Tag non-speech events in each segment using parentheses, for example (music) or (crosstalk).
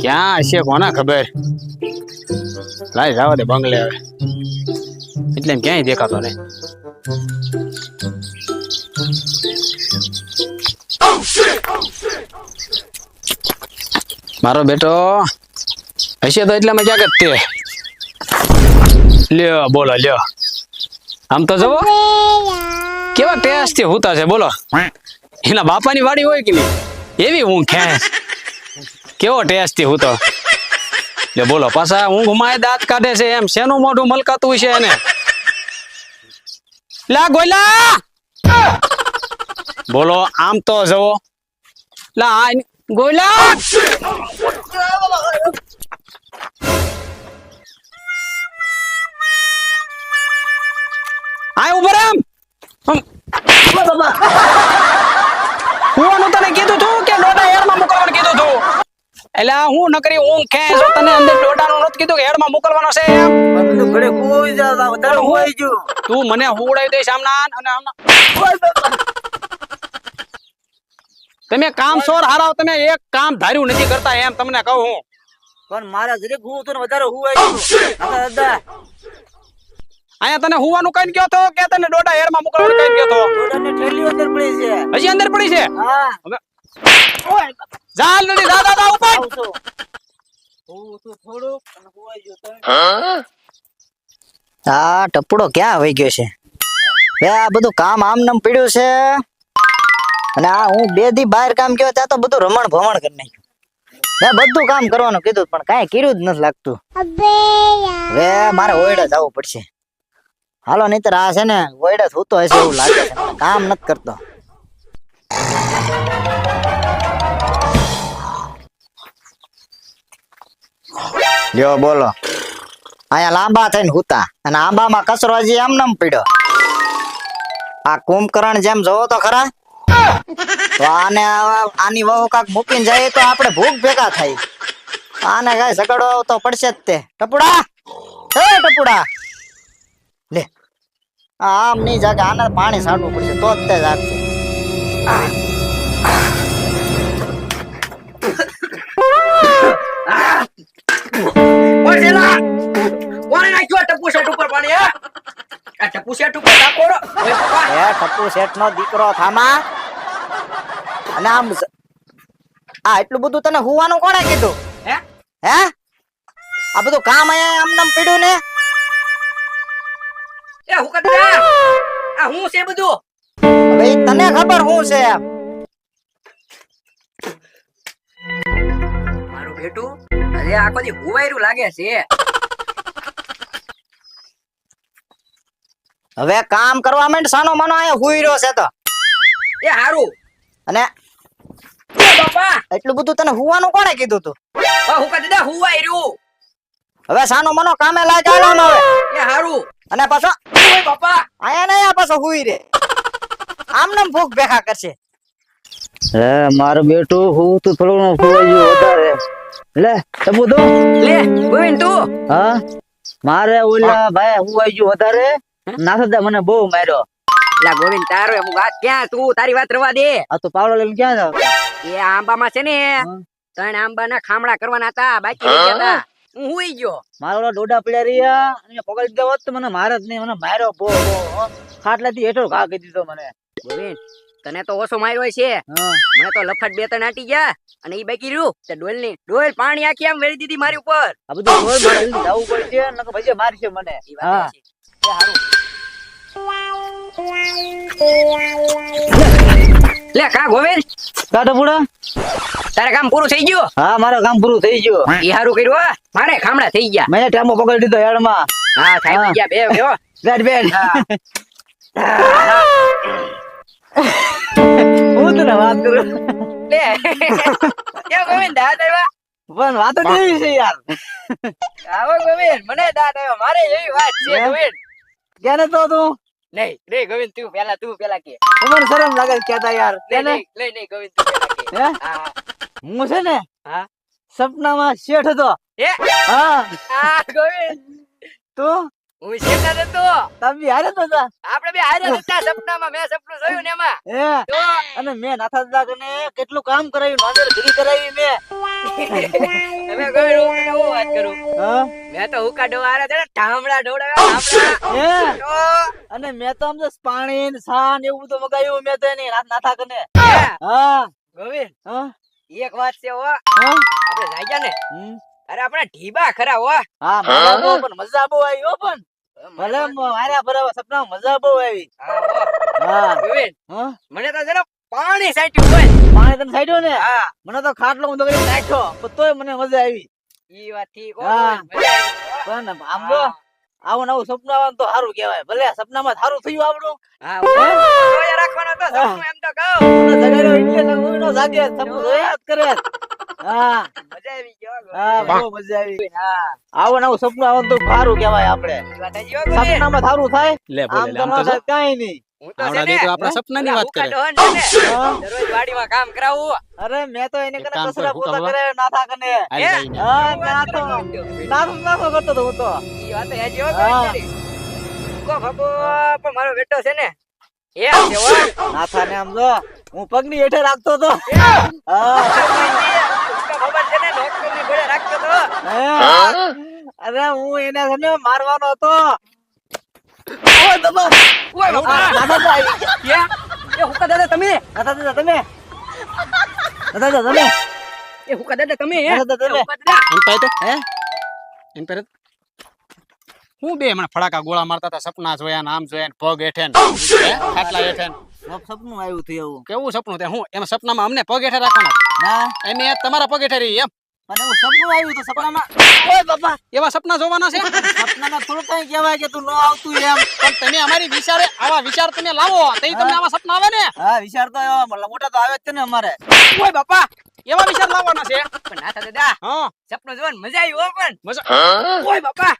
ક્યાં હશે કોના ખબર? લાય જાવ દે બંગલે હવે. એટલે એમ ક્યાંય દેખાતો નહીં. મારો બેટો, હશે તો એટલા મજા જ તે. લ્યો, બોલો, લ્યો. આમ તો જવો કેવા ટેસ્ટ હોતા છે, બોલો. એના બાપાની વાડી હોય કે નહીં? એવી હું ખે કેવો ટેસ્ટી હું તો? લે બોલો, પાછા ઊંઘમાં દાંત કાઢે છે એમ. શેનું મોઢું મલકાતું છે એને? લા ગોયલા! બોલો, આમ તો જવો લા ગોયલા! આ ઉભરામ રે આમ. આમ. હું તને કીધું તું કે ડોડા હેડમાં મોકલવાનું કીધું તું એટલે હું નકરી ઊંઘ ખેંચ જો તને અંદર ડોડાનું નતું કીધું કે હેડમાં મોકલવાનો છે એમ. બધું ઘરે કોઈ જાતા વધારે હોય જો. તું મને હુવડાવી દે સામના અને આમના તમે કામ સોર હારાવ તમે એક કામ ધાર્યું નથી કરતા એમ તમને કહું હું. પણ મારા ઘરે હું તો વધારે જો. દાદા. અહીંયા તને હુવાનું કઈ ગયો તો કે તને ડોડા હેરમાં મોકલવાનું કઈ ગયો તો? થોડાને ઠેલી અંદર પડી છે. હજી અંદર પડી છે? હા. હવે જાલ નથી દા દા દા ઉપર જો આ ટપુડો ક્યાં વહી ગયો છે? બે આ બધું કામ આમ નામ પીડ્યું છે. અને આ હું બે દી બહાર કામ ગયો ત્યાં તો બધું રમણ ભમણ કરી નાખ્યું. મેં બધું કામ કરવાનું કીધું પણ કાંઈ કર્યું જ નથી લાગતું. હવે મારે ઓયડે જવું પડશે. હાલો નહીતર આ છે ને ઓયડે થતો હશે એવું લાગે છે. કામ નથી કરતો. લ્યો, બોલો. અહીંયા લાંબા થઈને હુતા. અને આંબામાં કચરો હજી એમ નમ પીડો આ કુંભકરણ જેમ જોવો તો ખરા? તો આને આની વહુ કાક મૂકીને જાય તો આપણે ભૂખ ભેગા થાય. આને કઈ ઝઘડો તો પડશે જ તે. ટપુડા! હે, ટપુડા! લે. આમ નહીં જાગે આને પાણી છાંટવું પડશે, તો જ તે જાગશે. નો દીકરો થામા. અને આમ આ એટલું બધું તને હુવાનું કોણે કીધું? હે? હે? આ બધું કામ અહીંયા આમ નામ પીડ્યું ને? એ હું કદા આ? હું છે બધું? હવે તને ખબર હું છે? મારું બેટું અરે આખો દી હુવાયરું લાગે છે. હવે કામ કરવા માંડ સાનો મનો અહીંયા હુઈ રહ્યો છે તો. એ હારું. અને એ બાપા. એટલું બધું તને હુવાનું કોણે કીધું તું? હું હુવાઈ હુવાયરું હવે સાનો મનો કામે લાગ આલામ હવે. એ હારું. અને પાછો? ઓય બાપા. આયા નહીં આ પાછો હુઈ રે આમ નામ ભૂખ ભેખા કરશે. હે મારું બેટું હું તું થોડું ફોવાઈ ગયું વધારે. લે તબુ તો લે ગોવિંદ તું. હા? મારે ઓલા ભાઈ હુવાઈ ગયું વધારે. નાથદા મને બહુ માર્યો. લા ગોવિંદ તારો એમ વાત ક્યાં? તું તારી વાત રવા દે. આ તો પાવડો લઈને ક્યાં જાવ? એ આંબામાં છે ને હા. ત્રણ આંબાના ખામડા કરવાના હતા બાકી રહી ગયા હતા હું હુઈ ગયો. મારો ડોડા પડ્યા રહ્યા અને પગલ દીધા હોત તો મને મારે જ નહીં મને માર્યો બહુ બહુ ખાટલાથી હેઠો ઘા કરી દીધો મને. ગોવિંદ તને તો ઓછો માર્યો છે હા. મને તો લફટ બે ત્રણ આટી ગયા અને ઈ બાકી રહ્યું. તે ડોલની ડોલ પાણી આખી આમ વેરી દીધી મારી ઉપર. આ બધું જોઈ મારે જવું પડશે નકર પછી મારશે મને. હા. છે. લે કા ગોવિંદ? કાઢો પૂડા તારે કામ પૂરું થઈ ગયું? હા મારું કામ પૂરું થઈ ગયું. ઈ હારું કર્યું હો. મારે ખામડા થઈ ગયા. મેં ટામો પકડી દીધો હેડમાં. હા થઈ ગયા બે બે. બેઠ બેઠ (laughs) હું. તને વાત કરું? લે. કે ગોવિંદ દાદ આવ્યા? પણ વાતો કેવી છે યાર? આવો ગોવિંદ. મને દાદ આવ્યો. મારે એવી વાત છે ગોવિંદ. કેને તો તું? નહીં રે ગોવિંદ તું પેલા તું પેલા કે. મને શરમ લાગે કેતા યાર. નહીં કેને નહીં ગોવિંદ તું પેલા કે. હે? હા હું. છે ને હા? સપનામાં શેઠ હતો. એ હા ગોવિંદ. તું? હું શેઠા જતો? તમે હારે તો હતા આપણે બે હારે હતા સપનામાં મેં સપનું જોયું ને એમાં. હે? અને મેં નાથા દાદા કને કેટલું કામ ઘડી કરાવી મેં. તમે કોઈ હું વાત કરું? હા? મેં તો હુકા ડોવારા ઠામડા ઢોળાવ્યા હે? અને મેં તો આમ તો પાણી ને એવું બધું મગાવ્યું મેં તો એની નાથ કને હા. ગોવિંદ હા? એક વાત છે હો. હા? આપણે જાગ્યા ને? હમ. અરે આપણે ઢીબા ખરા હો હા મજા બહુ પણ મજા બહુ આવી હો પણ ભલે મારા ભરાવા સપના મજા બહુ આવી હા, મને તો જરા પાણી સાટ્યું હોય પાણી તને સાઈડ્યો ને હા મને તો ખાટલો ઊંધો કરી નાખ્યો પણ તોય મને મજા આવી ઈ વાત ઠીક પણ આમ તો આવું નવું સપનું આવે ને તો સારું કહેવાય ભલે સપનામાં સારું થયું આપણું હા રાખવાનો તો એમ તો કહું એટલે સપનું જોયા જ કરે હા. મજા આવી ગયો હા બહુ મજા આવી હા. આવું નવું સપનું આવે તો સારું કહેવાય આપણે. સપનામાં સારું થાય? લે બોલે આમ તો જો. નહીં. હું આવડા ને તો આપણા સપનાની વાત કરે. ડોહન છે ને, હા. દરરોજ વાડીમાં કામ કરાવવું અરે મેં તો એને કને કામ કર, કચરા હું પોતા કરે નાથા કને. હે? નાથો. નાથો નાથો કરતો તો હું તો. ઈ વાત. કો પણ મારો બેટો છે ને એ હો. આમ જો હું પગની હેઠે રાખતો તો હા. અરે હું એને છે ને મારવાનો હતો. ઓય બાબા! ઓય બાપા. નાથા તો એ, એ હુકા દાદા તમે? નાથા દાદા તમે? નાથા દાદા તમે? એ હુકા દાદા તમે હે? દાદા તમે? હુકા પાય તો? હે? એમ પહેરે હું બે હમણાં ફડાકા ગોળા મારતા હતા સપના જોયા નામ આમ જોયા ને પગ હેઠે ને, ખાટલા હેઠે સપનું આવ્યું હતું એવું. કેવું સપનું તે હું? એમાં સપનામાં અમને પગ હેઠે રાખવાના ના. એમ એ તમારા પગ હેઠે રહી એમ. પણ એવું સપનું આવ્યું તો સપનામાં. ઓય બાપા એવા સપના જોવાના છે? સપનામાં થોડું કઈ કહેવાય કે તું ન આવતું એમ. પણ તમે અમારી વિચારે આવા વિચાર તમે લાવો. તો તમને આવા સપના આવે ને? હા વિચાર તો એવા મતલબ મોટા તો આવે જ છે ને અમારે. ઓય બાપા એવા વિચાર લાવવાના છે? પણ નાથા દાદા. હા. સપનું જોવાનું મજા આવી હો પણ. મજા ઓય બાપા.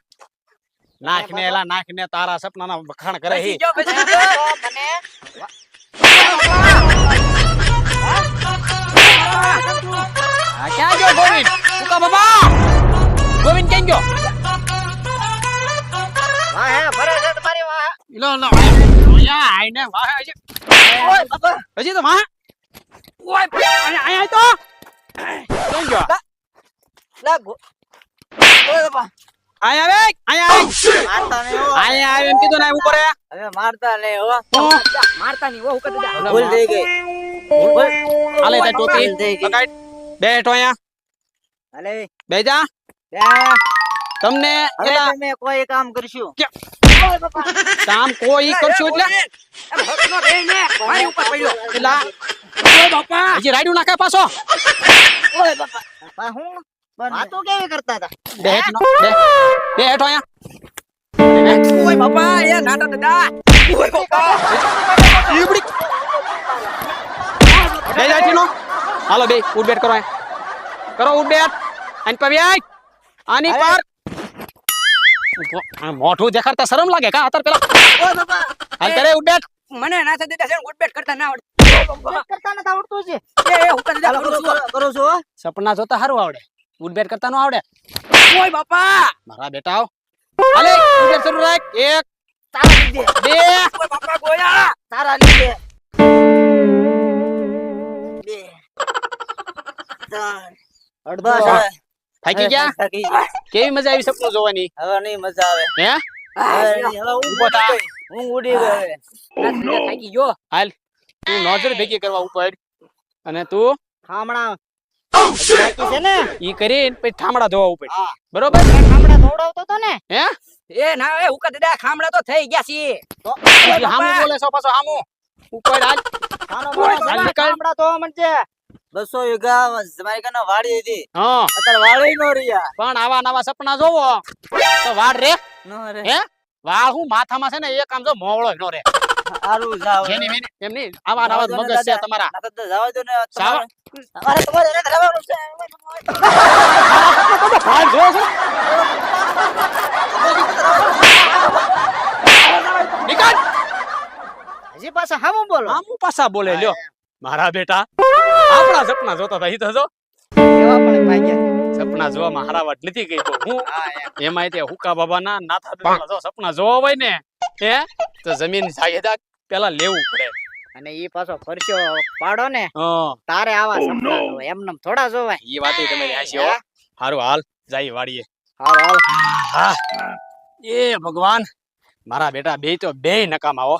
નાખ ને એલા નાખ ને તારા સપનાના વખાણ કરે હી. મને ક્યાં ગયો ગોવિંદ? ઉકા બાબા? ગોવિંદ ક્યાં ગયો? વાહ હે ભરે છે તમારી વાહ. લો લો અહીંયા આઈને વાહ હજી. ઓય બાપા હજી તો વાહ. ઓય અહીંયા અહીંયા તો. ક્યાં ગયો લાગો ઓય બાપા અહીંયા આવે અહીંયા આવે મારતા નહીં હો. અહીંયા આવે એમ કીધું ને ઉપર હે હવે મારતા નહીં હો. મારતા નહીં હો હુકા દાદા ભૂલ થઈ ગઈ. ભૂલ. આલે તા ટોપી. પકડ બેઠો અહીંયા. આલે બેજા બે. તમને હવે તમે કોઈ કામ કરશું. કામ કોઈ કરશું એટલે? એમ રે ને. મારી ઉપર પડ્યો. એટલે ઓય બાપા. હજી રાડ્યું નાખે પાછો. ઓય બાપા હું? વાતો કેવી કરતા હતા? બેઠ નો બેઠ. અહીંયા. ઓય બાપા એ નાટા દાદા ઓય બાપા ઈબડી. બે જાટી નો. હાલો બે ઉઠ બેઠ કરો અહીંયા. કરો ઉઠ બેઠ. આની પર આય. આની પર. મોઢું દેખાડતા શરમ લાગે કા અતર પેલા? હાલ કરે ઉઠ બેઠ. મને નાથા દાદા છે ને ઉઠબેઠ કરતા ના આવડે. કરતા ના આવડતું છે એ ચાલો કરું છું. કરો છો હો? સપના જોતા સારું આવડે. ઉઠ બેઠ કરતા નો આવડે. ઓય બાપા! મારા બેટા આવ. હાલે ઉઠ બેઠ શરૂ રાખ એક તારા લીધે. બે. ઓય બાપા ગોયા! તારા લીધે. બે. ત્રણ. અડધા. થાકી ગયા? કેવી મજા આવી સપનું જોવાની? હવે નહીં મજા આવે. હે? ઊભો થા. હું. ઉડી દાદા થાકી ગયો. હાલ. તું નોજર ભેગી કરવા ઉપર. અને તું? બાકી છે ને ઈ કરીને પછી ઠામડા ધોવા ઉપર. બરોબર? ઠામણા દોડાવતો તો ને? હે? એ ના એ હુકા દાદા ખામડા તો થઈ ગયા છે પછી બોલે છો પાછો હામું? ઉપર હાલ. ખાનો ઓય બોલો, બાપા. ઠામણા તો મળશે બસો વીઘા તમારી વાડી હતી. હા. અત્યારે વાડી નો રહ્યા. પણ આવા નવા સપના જોવો. તો વાડ રે. નો રે. હે? વાળ હું માથામાં છે ને એક આમ જો મોવળો નો રે. સારું જાવ જેની મેની એમ નહીં આવા નવા મગજ છે તમારા. જવા દો ને જાવા. તમારે એને ધરાવવાનું છે હાલ જો છો નિકાલ હજી પાછા હામું બોલો? આમું પાછા બોલે લ્યો. મારા બેટા આપણા સપના જોતા હતા ઈ તો જો. એવા પણ ભાગ્યા સપના જોવામાં હારાવટ નથી ગઈ તો હું એમાંય તે હુકા બાબાના નાથા જો સપના જોવા હોય ને હે તો જમીન જાયદાદ પેલા લેવું પડે. અને ઈ પાછો ખર્ચો પાડો ને તારે આવા oh, સપના જોવે થોડા જોવાય. ઈ વાત તમે હાસી હારું હાલ જાય વાડીએ. હારું હાલ. હા. એ ભગવાન મારા બેટા બે તો બે નકામા હો.